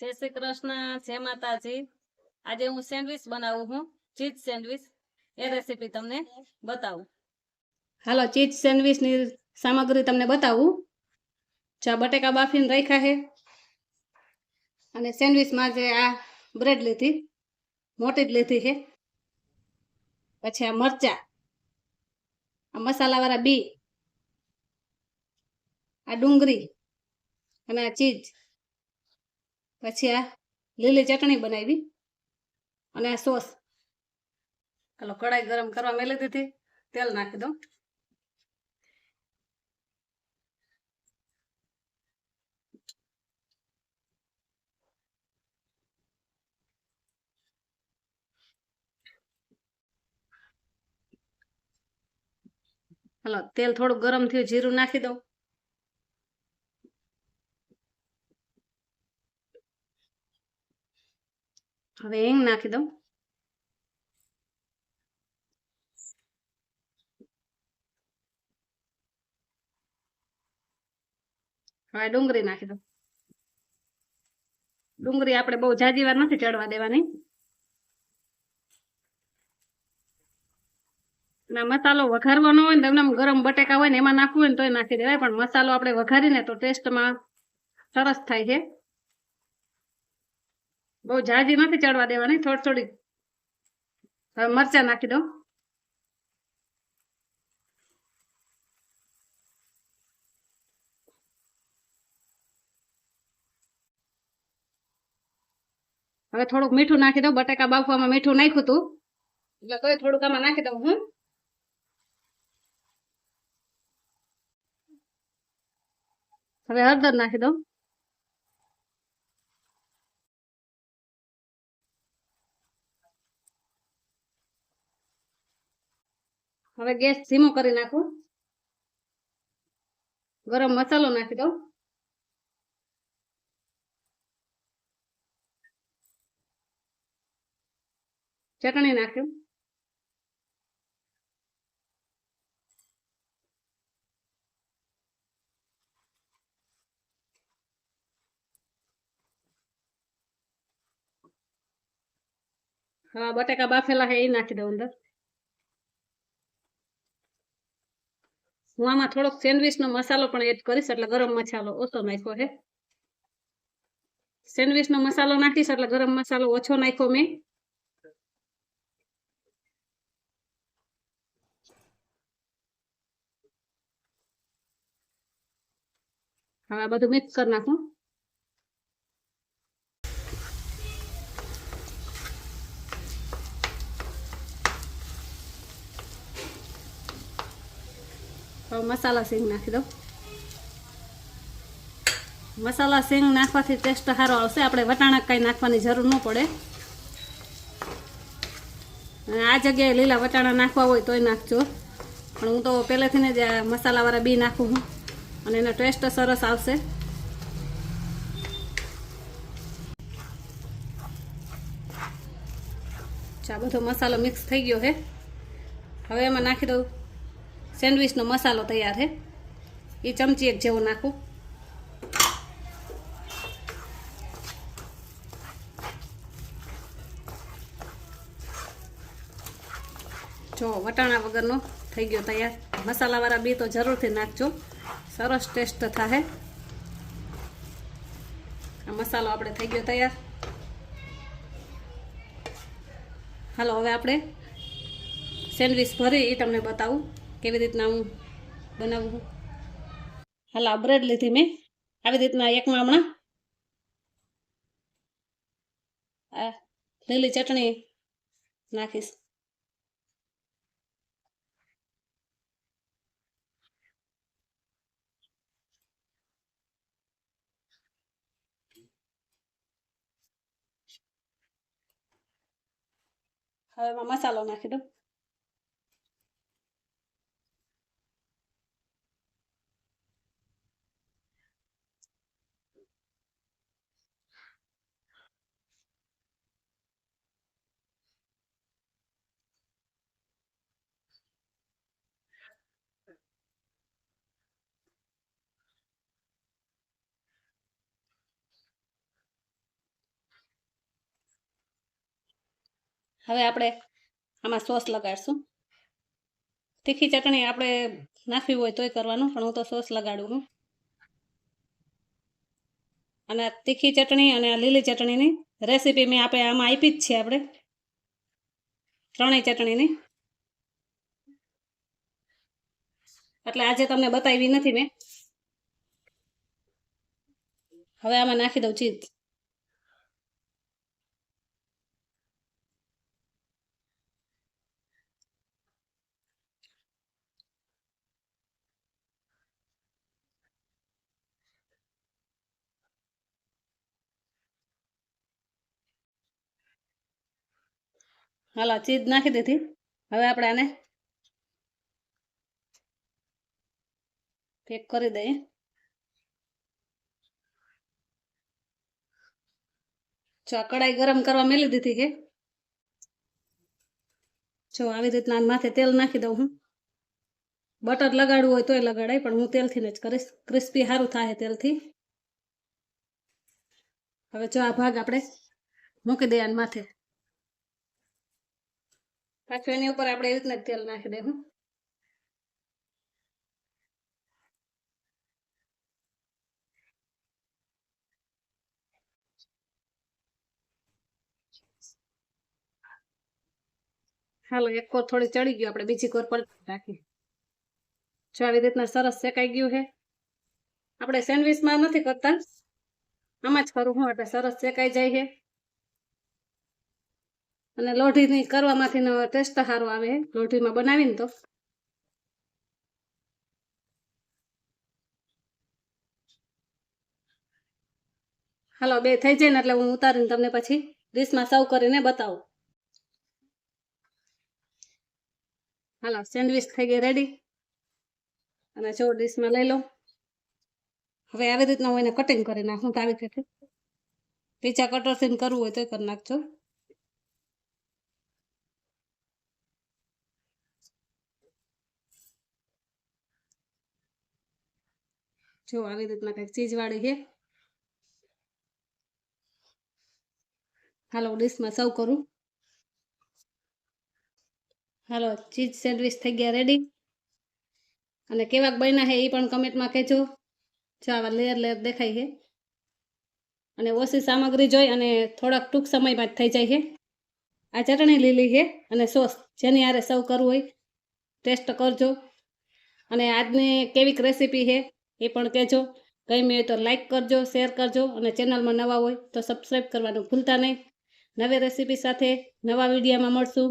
જય શ્રી કૃષ્ણ, જય માતાજી. આજે હું સેન્ડવિચ બનાવું હું, ચીઝ સેન્ડવિચ. એ રેસીપી તમને બતાવું. હાલો, ચીઝ સેન્ડવિચની સામગ્રી તમને બતાવું. ચા બટેકા બાફીને રાખ્યા છે. અને સેન્ડવિચમાં જે આ બ્રેડ લીધી, મોટી જ લીધી છે. પછી આ મરચા, આ મસાલાવાળા બી, આ ડુંગળી અને આ ચીઝ. પછી આ લીલી ચટણી બનાવી. અને આ સોસ. ચાલો કડાઈ ગરમ કરવા મેલી દીધી. તેલ નાખી દઉં. હલો, તેલ થોડું ગરમ થયું, જીરું નાખી દઉં. હવે હિંગ નાખી દઉં હવે ડુંગળી નાખી દઉં ડુંગળી આપણે બહુ જાજી વાર નથી ચડવા દેવાની. ના મસાલો વઘારવાનો હોય ને તમને ગરમ બટેકા હોય ને, એમાં નાખવું હોય ને, તોય નાખી દેવાય. પણ મસાલો આપણે વઘારીને તો ટેસ્ટમાં સરસ થાય છે. બહુ જાજી નથી ચડવા દેવાની, થોડી થોડી હવે મરચા નાખી દઉં. હવે થોડુંક મીઠું નાખી દઉં. બટાકા બાફવામાં મીઠું નાખ્યું હતું. એટલે તોય થોડુંક આમાં નાખી દઉં હું હવે હળદર નાખી દઉં. હવે ગેસ ધીમો કરી નાખું. ગરમ મસાલો નાખી દઉં. ચટણી નાખ્યું. હા બટાકા બાફેલા છે એ નાખી દઉં અંદર. હું આમાં થોડોક સેન્ડવિચનો મસાલો પણ એડ કરીશ, એટલે ગરમ મસાલો ઓછો નાખ્યો છે સેન્ડવિચનો મસાલો નાખીશ, એટલે ગરમ મસાલો ઓછો નાખ્યો મેં. હવે આ બધું મિક્સ કરી નાખું. હવે મસાલા સિંગ નાખી દઉં. મસાલા સિંગ નાખવાથી ટેસ્ટ સારો આવશે. આપણે વટાણા કાંઈ નાખવાની જરૂર ન પડે. આ જગ્યાએ લીલા વટાણા નાખવા હોય તોય નાખજો. પણ હું તો પહેલેથી જ આ મસાલાવાળા બી નાખું છું. અને એનો ટેસ્ટ સરસ આવશે. ચા બધો મસાલો મિક્સ થઈ ગયો છે હવે એમાં નાખી દઉં. સેન્ડવિચનો મસાલો તૈયાર છે એ ચમચી એક જેવો નાખું. જો વટાણા વગરનો થઈ ગયો તૈયાર. મસાલાવાળા બી તો જરૂરથી નાખજો. સરસ ટેસ્ટ થશે આ મસાલો આપણે થઈ ગયો તૈયાર. હાલો, હવે આપણે સેન્ડવિચ ભરી એ તમને બતાવું. કેવી રીતના હું બનાવું હાલ બ્રેડ લીધી મેં. આવી રીતના એકમાં હમણાં આ લીલી ચટણી નાખીશ. હવે મસાલો નાખી દઉં. હવે આપણે આમાં સોસ લગાડશું. તીખી ચટણી આપણે નાખવી હોય તોય કરવાનું, પણ હું તો સોસ લગાડું છું. અને તીખી ચટણી અને લીલી ચટણીની રેસીપી મેં આપણે આમાં આપી જ છે આપણે. ત્રણેય ચટણીની. એટલે આજે તમને બતાવી નથી મેં. હવે આમાં નાખી દઉં ચીઝ. હાલો ચીઝ નાખી દીધી. હવે આપણે આને પેક કરી દઈએ. જો આ કડાઈ ગરમ કરવા મેલી દીધી કે? જો આવી રીતના માથે તેલ નાખી દઉં હું. બટર લગાડવું હોય તોય લગાડાય, પણ હું તેલથી જ કરીશ. ક્રિસ્પી સારું થાય તેલથી. હવે જો આ ભાગ આપણે મૂકી દઈએ આને માથે. પાછું એની ઉપર આપણે એવી રીતના તેલ નાખી દેવું. હાલો, એક કોર થોડી ચડી ગયું, આપણે બીજી કોર પર રાખી જો આવી રીતના સરસ શેકાઈ ગયું છે. આપણે સેન્ડવીચમાં નથી કરતા. આમાં જ કરું હું, એટલે સરસ શેકાઈ જાય છે. અને લોઢીની કરવામાંથી ટેસ્ટ સારો આવે. લોઢીમાં બનાવીને તો. હાલો, બે થઈ જાય ને એટલે હું ઉતારીને તમને પછી ડીશમાં સર્વ કરીને બતાવું. હાલો, સેન્ડવિચ થઈ ગઈ રેડી અને જો ડીશમાં લઈ લો હવે આવી રીતના હું એને કટિંગ કરી નાખું. તો આવી રીતે પીચા કટરથી કરવું હોય તો કરી નાખજો. જો આવી રીતના કંઈક ચીજવાળી છે. હાલો, ડીશમાં સર્વ કરું. હાલો ચીઝ સેન્ડવિચ થઈ ગયા રેડી. અને કેવાક બન્યા છે એ પણ કમેન્ટમાં કહેજો. જો આવા લેયર લેયર દેખાય છે. અને ઓછી સામગ્રી જોઈ અને થોડાક ટૂંક સમયમાં જ થઈ જાય છે. આ ચટણી લીલી છે અને સોસ, જેની આરે સર્વ કરવું હોય, ટેસ્ટ કરજો. અને આજની કેવીક રેસીપી છે એ પણ કહેજો. ગમી હોય તો લાઈક કરજો શેર કરજો અને ચેનલમાં નવા હોય તો સબસ્ક્રાઈબ કરવાનું ભૂલતા નહીં. નવી રેસીપી સાથે નવા વિડીયોમાં મળશું.